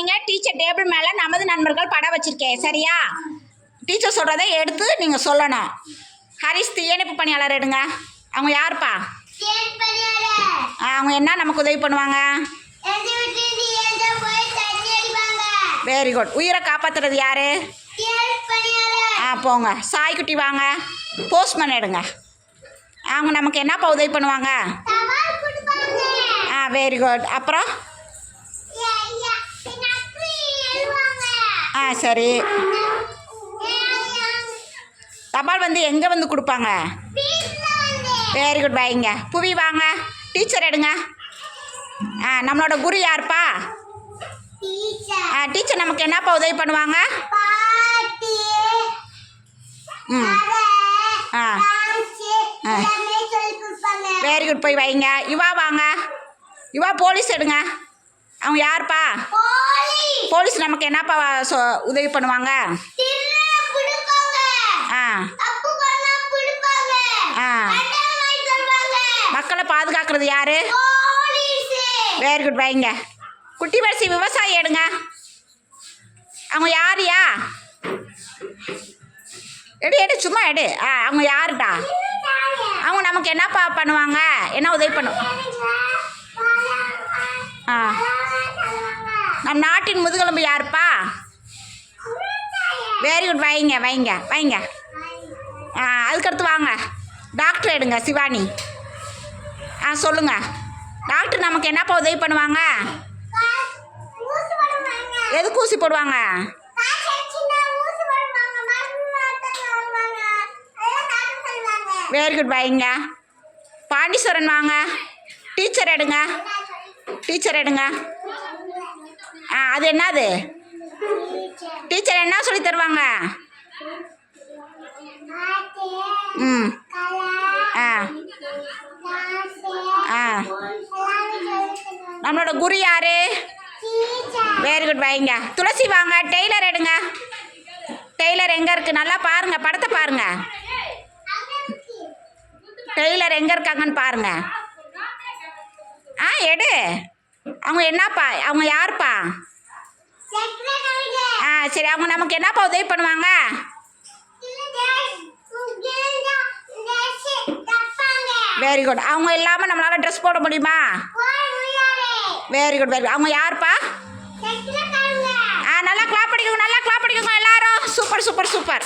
கவனிங்க teacher table மேலே நமது நண்பர்கள் படம் வச்சிருக்கேன். சரியா? டீச்சர் சொல்கிறத எடுத்து நீங்கள் சொல்லணும். ஹரிஷ் தீயணைப்பு பணியாளர் எடுங்க. அவங்க யாருப்பா? அவங்க என்ன நமக்கு உதவி பண்ணுவாங்க? வெரி குட் உயிரை காப்பாற்றுறது யாரு? ஆ போங்க. சாய்க்குட்டி வாங்க. போஸ்ட்மேன் எடுங்க. அவங்க நமக்கு என்னப்பா உதவி பண்ணுவாங்க? ஆ வெரி குட் அப்புறம்? சரி. தபால் வந்து எங்கே வந்து கொடுப்பாங்க? வெரி குட் பாய்ங்க புவி வாங்க. டீச்சர் எடுங்க. ஆ நம்மளோட குரு யாருப்பா? ஆ டீச்சர் நமக்கு என்னப்பா உதவி பண்ணுவாங்க? ம். ஆ. ஆ. வெரி குட் போய் வைங்க. இவா வாங்க. இவா போலீஸ் எடுங்க. அவங்க யாருப்பா? போலீஸ். நமக்கு என்னப்பா சொ உதவி பண்ணுவாங்க? ஆ. ஆ. மக்களை பாதுகாக்கிறது யாரு? வெரி குட் வைங்க. குட்டி வரிசை விவசாயி எடுங்க. அவங்க யாருயா? எடு எடு சும்மா எடு. ஆ அவங்க யாருடா? அவங்க நமக்கு என்னப்பா பண்ணுவாங்க? என்ன உதவி பண்ணு நாட்டின் முதுகெலும்பு யாருப்பா? வெரி குட் வைங்க வைங்க வைங்க. ஆ அதுக்கடுத்து வாங்க. டாக்டர் எடுங்க சிவானி. ஆ சொல்லுங்க. டாக்டர் நமக்கு என்னப்பா உதவி பண்ணுவாங்க? எதுக்கு ஊசி போடுவாங்க? வெரி குட் வைங்க. பாண்டீஸ்வரன் வாங்க. டீச்சர் எடுங்க. டீச்சர் எடுங்க. ஆ அது என்னது? டீச்சர் என்ன சொல்லி தருவாங்க? ம். ஆ. ஆ. நம்மளோட குரு யாரு? வெரி குட் வைங்க. துளசி வாங்க டெய்லர் எடுங்க. டெய்லர் எங்கே இருக்குது நல்லா பாருங்க படத்தை பாருங்க. டெய்லர் எங்கே இருக்காங்கன்னு பாருங்க. ஆ எடு. அவங்க என்னப்பா? அவங்க யாருப்பா? ஆ சரி அவங்க நமக்கு என்னப்பா உதவி பண்ணுவாங்க? வெரி குட் அவங்க இல்லாமல் நம்மளால் ட்ரெஸ் போட முடியுமா? வெரி குட் வெரி அவங்க யாருப்பா? ஆ நல்லா கிளாப் அடிக்குங்க நல்லா கிளாப் அடிக்குங்க எல்லாரும். Super super super